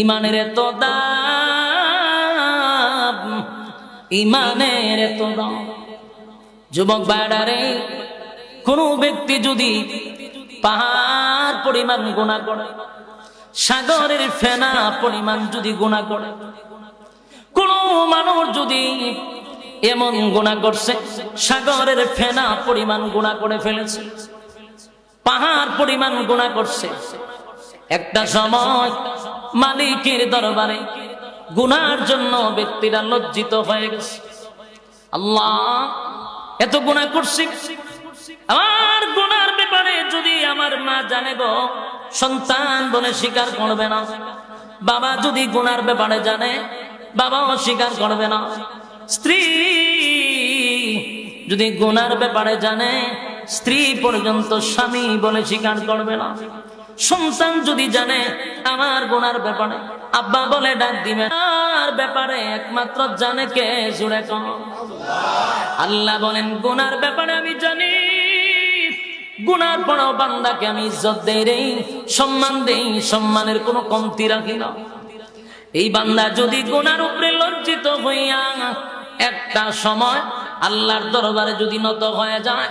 ইমানের দাম ইমানের দাম। যুবক বাড়ারে কোন ব্যক্তি যদি পাহাড় পরিমাণ গুণা করে, সাগরের ফেনা পরিমাণ যদি গুণা করে, কোন মানুষ যদি এমন গুণা করছে, সাগরের ফেনা পরিমাণ গুণা করে ফেলেছে, পাহাড় পরিমাণ গুণা করছে, একটা সময় মালিকের দরবারে গুনার জন্য ব্যক্তিরা লজ্জিত হয়ে গেছে। আল্লাহ, এত গুণা করছি। আমার গুনার ব্যাপারে যদি আমার মা জানে গো, সন্তান বলে স্বীকার করবে না। বাবা যদি গুনার ব্যাপারে জানে, বাবাও স্বীকার করবে না। স্ত্রী যদি গুনার ব্যাপারে জানে, স্ত্রী পর্যন্ত স্বামী বলে স্বীকার করবে না। সন্তান যদি জানে আমার গুনার ব্যাপারে, আব্বা বলে ডাক দিবে, আর ব্যাপারে একমাত্র জানে কে জুড়ে কম আল্লাহ বলেন, গুনার ব্যাপারে আমি জানি। গুনার বড় বান্দাকে আমি ইজ্জত দেই রে, সম্মান দেই, সম্মানের কোনো কমতি রাখি না। এই বান্দা যদি গুনার উপরে লজ্জিত হইয়া একটা সময় আল্লাহর দরবারে যদি নত হয়ে যায়,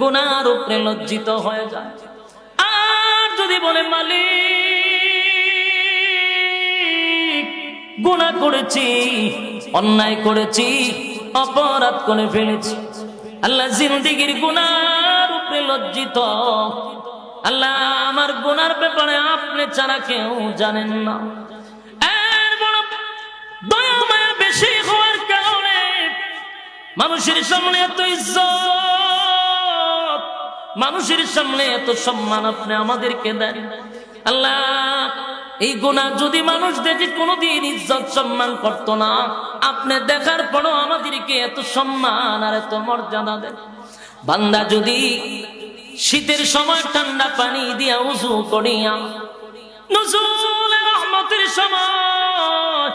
গুনার উপরে লজ্জিত হয়ে যায় যদি বলে, মালিক গুণা করেছি, অন্যায় করেছি, অপরাধ করে ফেলেছি, আল্লাহ জিন্দিগির গুনার উপরে লজ্জিত। আল্লাহ আমার গুনার ব্যাপারে আপনি ছাড়া কেউ জানেন না। মানুষের সামনে এত ইজ্জত মানুষের সামনে এত সম্মান আপনি আমাদেরকে দেন। আল্লাহ, এই গুণা যদি মানুষ দেখে কোনোদিন ইজ্জত সম্মান করত না, আপনি দেখার পরও আমাদেরকে এত সম্মান আর এত মর্যাদা দেন। বান্দা যদি শীতের সময় ঠান্ডা পানি দিয়া উজু করিয়া রহমতের সময়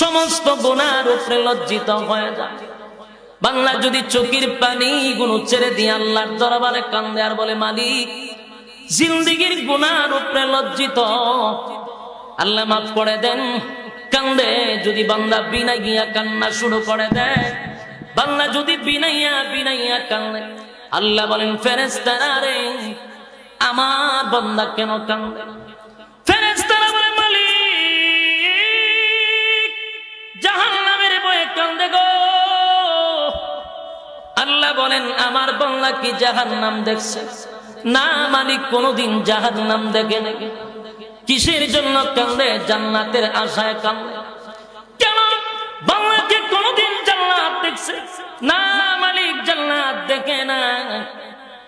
সমস্ত গুণার উপরে লজ্জিত হয়ে যায়। বাংলা যদি চোখের পানি গুলো ছেড়ে দিয়ে আল্লাহর দরবারে কান্দে আর বলে, মালিক, জিন্দিগির গুনার উপরে লজ্জিত। আল্লাহ মাফ করে দেন, কান্দে। যদি বান্দা বিনা গিয়া কান্না শুরু করে দেয় বাংলা যদি বিনাইয়া বিনাইয়া কান্দে, আল্লাহ বলেন ফেরেস্তারা রে, আমার বান্দা কেন কান্দে? আল্লাহ বলেন, আমার বাংলা কি জাহান নাম দেখছে? না, মালিক কোনোদিন জাহান নাম দেখে নাকি কিসের জন্য কান্দে জান্নাতের আশায় কান্দে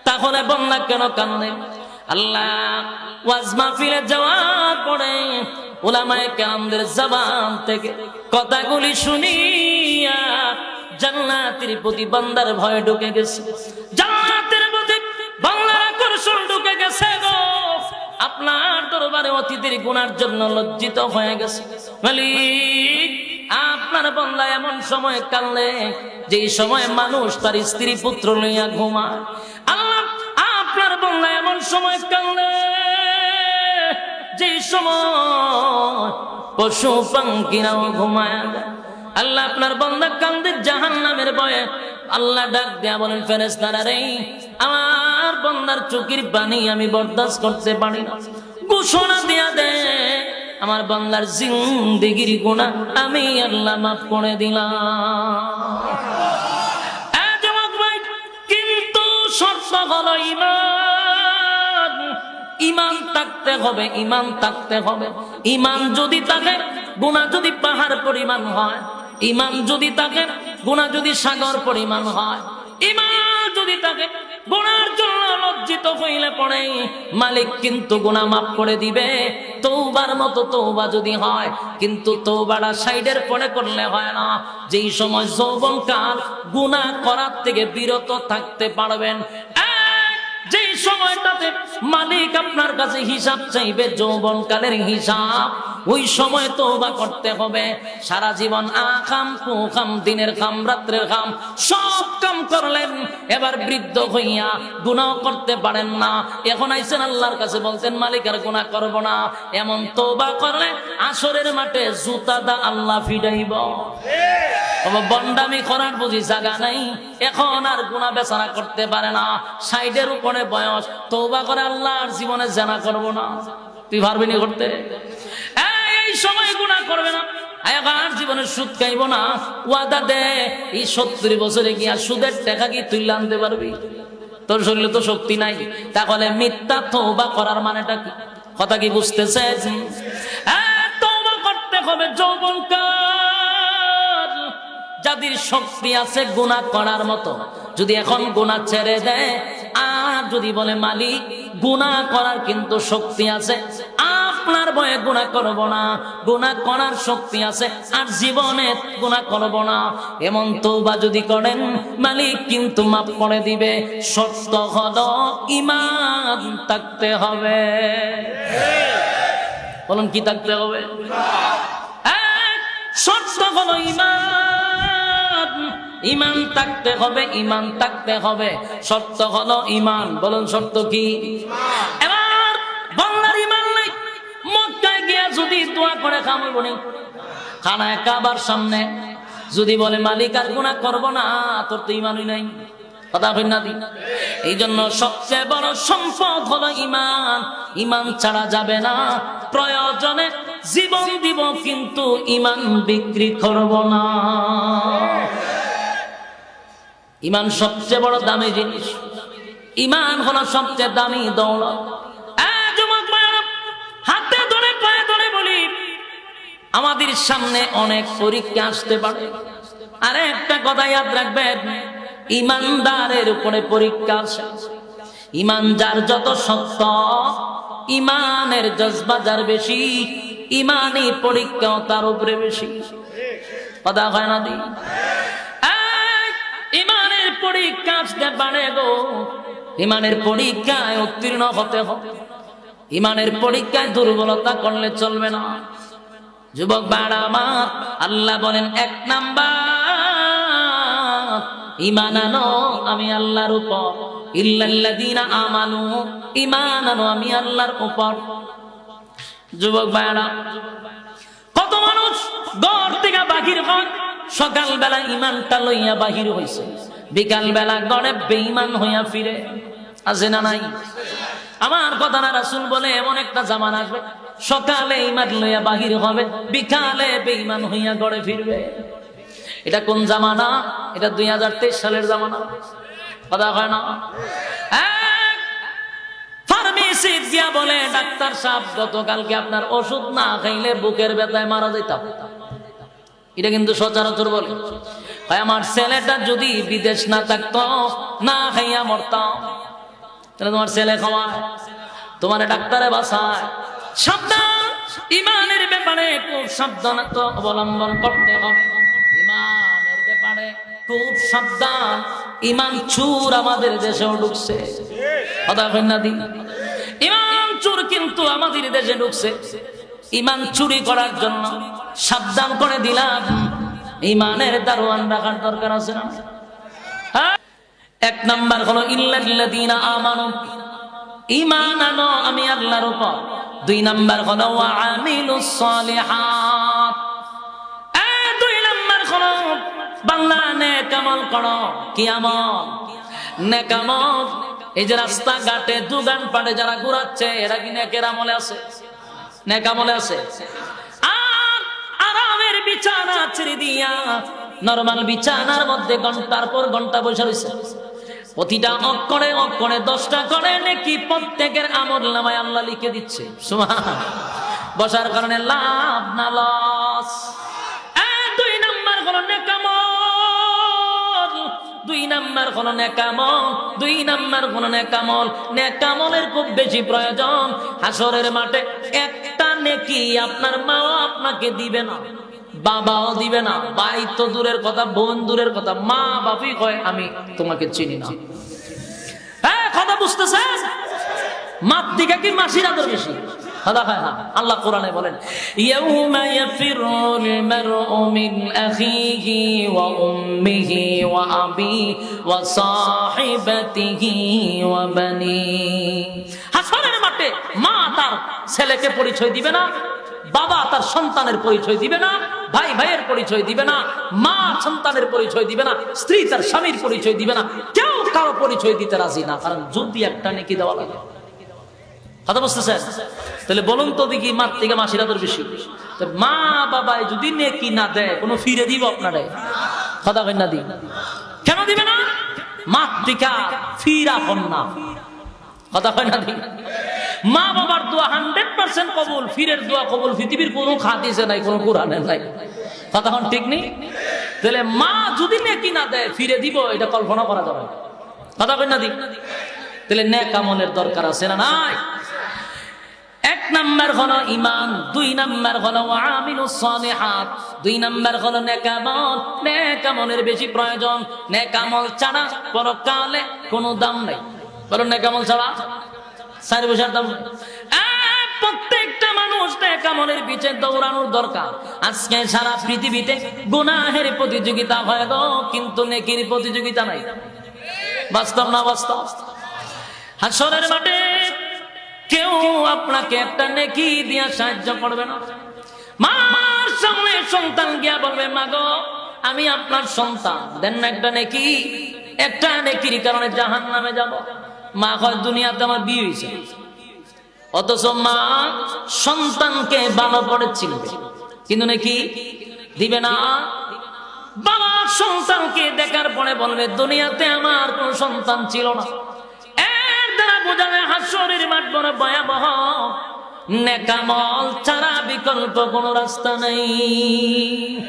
তাহলে কেন কান্দে ওয়াজ কথাগুলি শুনিয়া জান্নাতের প্রতি বান্দার ভয় ঢুকে গেছে। জান্নাতের প্রতি বাংলার আকর্ষণ ঢুকে গেছে গো। আপনার দরবারে অতিথির গুনার জন্য লজ্জিত হয়ে গেছে। মালিক, আপনার বাংলা এমন সময় কানলে যেই সময় মানুষ তার স্ত্রী পুত্র লইয়া ঘুমায়। আল্লাহ, আপনার বাংলা এমন সময় কানলে যেই সময় পশু পাঙ্কিরাও ঘুমায় আল্লাহ আপনার বন্দা কান্দে জাহান নামের বয়ে আল্লাহ ডাক দেয়া বলেন ফেরেস্তারা রে, আমার বন্দার চোখের পানি আমি বরদাস্ত করতে পারি না। ঘোষণা দিয়া দে, আমার বাংলার জিন্দিগির গুণা আমি আল্লাহ মাফ করে দিলাম। কিন্তু শর্ত হলো ইমান ইমান থাকতে হবে ইমান থাকতে হবে। ইমান যদি থাকে, গুণা যদি পাহাড় পরিমাণ হয় ইমান যদি থাকে গুণা যদি সাগর পরিমাণ হয় ইমান যদি থাকে গুণার জন্য লজ্জিত হইলে পড়ে, মালিক কিন্তু গুণা মাফ করে দিবে। তৌবার মতো তৌবা যদি হয়, কিন্তু তৌবাটা সাইডের পরে করলে হয় না। যেই সময় যৌবন কাল, গুণা করার থেকে বিরত থাকতে পারবেন। যেই সময়টাতে মালিক আপনার কাছে হিসাব চাইবে, যৌবন কালের হিসাব ওই সময় তওবা করতে হবে। সারা জীবন আখাম কুখাম দিনের খাম রাত্রের খাম সব কাম করলেন। এবার বৃদ্ধ হইয়া গুনাহ করতে পারেন না। এখন আইসেন আল্লাহর কাছে বলতেন মালিক, আর করব না। এমন তওবা করলে আসরের মাঠে জুতা দা আল্লাহ ফিডাইব বন্ডামি করার বুঝি জায়গা নাই। এখন আর গুণা বেচারা করতে পারে না। সাইডের উপরে বয়স। তৌবা করে আল্লাহ আর জীবনে জানা করব না। তুই পারবি নি করতে? এই, সময় গুণা করবে না। জীবনে সুদ খাইব না। ওয়াদা দে এই সত্তর বছরে গিয়া সুদের টাকা কি তুই আনতে পারবি? তোর শরীরে তো শক্তি নাই। তাহলে মিথ্যা তৌবা করার মানেটা কি? কথা কি বুঝতেছে করতে হবে যাদের শক্তি আছে গুণা করার মতো যদি এখন গুণা ছেড়ে দেয় আর যদি বলে মালিক গুণা করার কিন্তু শক্তি আছে। আপনার বয়ে গুণা করব না। গুণা করার শক্তি আছে আর জীবনে গুণা করব না। এমন তৌবা যদি করেন, মালিক কিন্তু মাফ করে দিবে। সত্য হলো ইমান থাকতে হবে। বলুন কি থাকতে হবে? সত্য হলো ইমান ইমান থাকতে হবে, ইমান থাকতে হবে। সত্য হলো ইমান। বলুন সত্য কি? এবার বাংলার ইমান নাই। মক্কায় গিয়া যদি দোয়া করে খামই বনি খানায় কাবার সামনে যদি বলে, মালিক, আর গুণা করব না, তোর তো ইমানই নাই। কথা এই জন্য সবচেয়ে বড় সম্পদ হলো ইমান। ইমান ছাড়া যাবে না। প্রয়োজনে জীবন দিব, কিন্তু ইমান বিক্রি করব না। ইমান সবচেয়ে বড় দামি জিনিস। ইমান হলো সবচেয়ে দামি দৌলত। ধরে ধরে বলি আমাদের সামনে অনেক পরীক্ষা আসতে পারে। আর একটা কথা ইয়াদ রাখবেন ইমানদারের উপরে পরীক্ষা আসে ইমান যার যত সত্য ইমানের জজবা যার বেশি ইমানই পরীক্ষাও তার উপরে বেশি। কথা হয় না দি? এক, ইমানের পারে গো। ইমানের পরীক্ষায় উত্তীর্ণ হতে হবে। ইমানের পরীক্ষায় দুর্বলতা করলে চলবে না। যুবক বাড়া আল্লাহ বলেন, এক নাম্বার। ইমান আনো, আমি আল্লাহর উপর। ইল্লাল্লাযীনা আমানু, ইমান আমি আল্লাহর উপর। যুবক বাড়া, কত মানুষ ঘর থেকে বাহির হয় সকাল বেলা ইমানটা লইয়া বাহির হইছে। বিকাল বেলা গড়ে বেঈমান হইয়া ফিরে। আছে না নাই? আমার কথা না রাসুল বলে এমন একটা জামান আসবে। সকালে ইমান লইয়া বাহির হবে, বিকালে বেঈমান হইয়া গড়ে ফিরবে। এটা কোন জামানা? এটা দুই হাজার তেইশ সালের জামানা। কথা হয় না? বলে ডাক্তার আপনার ওষুধ না খাইলে বুকের ব্যথায় মারা যেতাম। এটা কিন্তু সচরাচর বলে। আমার ছেলেটা যদি বিদেশ না থাকতো, না খাইয়া মরতাম। তাহলে তোমার ছেলে খাওয়ায় তোমার ডাক্তারে বাসায়। সাবধান, ইমানের ব্যাপারে খুব সাবধানতা অবলম্বন করতে হবে। ইমানের ব্যাপারে খুব সাবধান। ইমান চুর আমাদের দেশেও ঢুকছে। কথা দি। ইমান চুর কিন্তু আমাদের দেশে ঢুকছে। ইমান চুরি করার জন্য সাবধান করে দিলাম। ইমানের দারোয়ান রাখার দরকার আছে না? হ্যাঁ? এক নাম্বার হলো, ইল্লাল্লাযীনা আমানু। ঈমান আনো, আমি আল্লাহর উপর। দুই নাম্বার হলো আমিলুস সালিহাত এ দুই নাম্বার হলো, বাংলা নেক করো কি আমল, এই যে রাস্তা ঘাটে দোকান পাটে যারা ঘুরাচ্ছে, এরা কি নেকের আমলে আছে? নেক আমলে আছে? বিছানা ছেড়ে দিয়া নরমাল বিছানার মধ্যে ঘণ্টার পর ঘণ্টা বসে রয়েছে প্রতিটা অক্ষরে অক্ষরে, দশটা করে নাকি প্রত্যেকের আমল নামায় আল্লাহ লিখে দিচ্ছে। বসার কারণে লাভ না লস দুই নাম্বার হলো নেকামল। দুই নাম্বার হলো নেকামল। দুই নাম্বার হলো নেকামল। নেকামলের খুব বেশি প্রয়োজন। হাসরের মাঠে একটা নেকি আপনার মা আপনাকে দিবে না। বাবাও দিবে না। ভাই তো দূরের কথা, বোন দূরের কথা। মা বাপি কয়, আমি তোমাকে চিনি না। হ্যাঁ কথা বুঝতেছেন? মাত দিকে কি মাসির আদর বেশি? হয় আল্লাহ মারউ মিন আখিহি ওয়া মাঠে মা তার ছেলেকে পরিচয় দিবে না বাবা তার সন্তানের পরিচয় দিবে না, ভাই ভাইয়ের পরিচয় দিবে না, মা সন্তানের পরিচয় দিবে না, স্ত্রী তার স্বামীর পরিচয় দিবে না, কেউ কারও পরিচয় দিতে রাজি না, কারণ যদি একটা নেকি দেওয়া লাগে। কথা বুঝতেছেন? তাহলে বলুন তো দেখি মার থেকে মাসিরা তোর বেশি মা বাবায় যদি নেকি না দেয়, কোনো ফিরে দিব আপনারে? কথা না দি। কেন দিবে না? মাতৃকা ফিরা না। কথা কই না দি। মা বাবার দোয়া হান্ড্রেড পার্সেন্ট কবুল, ফিরের দোয়া কবুল, পৃথিবীর কোনো খাদিসে নাই, কোনো কোরআনে নাই। কথা হন ঠিক নেই? তাহলে মা যদি নেকি না দেয়, ফিরে দিব, এটা কল্পনা করা যাবে। কথা কই না দি? তাহলে নেক আমলের দরকার আছে না নাই? এক নাম্বার হলো ইমান দুই নাম্বার হলো আমিলু সালিহাত, দুই নাম্বার হলো নেকামল নেকামলের বেশি প্রয়োজন নেকামল ছাড়া পরকালে কোনো দাম নেই। বলো নেকামল ছাড়া? চার পয়সার দাম প্রত্যেকটা মানুষ নেকামলের পিছে দৌড়ানোর দরকার। আজকে সারা পৃথিবীতে গুনাহের প্রতিযোগিতা হয় গো, কিন্তু নেকির প্রতিযোগিতা নাই। বাস্তব না বাস্তব? হাসরের মাঠে কেউ আপনাকে একটা নেকি দিয়া সাহায্য করবে না। মার সামনে সন্তান গিয়া বলবে, মা গো, আমি আপনার সন্তান। দেন না একটা নেকি, একটা নেকির কারণে জাহান নামে যাব। মা হয় দুনিয়াতে আমার বিয়ে হয়েছে অথচ মা সন্তানকে ভালো করে চিনবে। কিন্তু নাকি দিবে না। বাবা সন্তানকে দেখার পরে বলবে, দুনিয়াতে আমার কোন সন্তান ছিল না। ভয়াবহ। নেকামল ছাড়া বিকল্প কোনো রাস্তা নেই।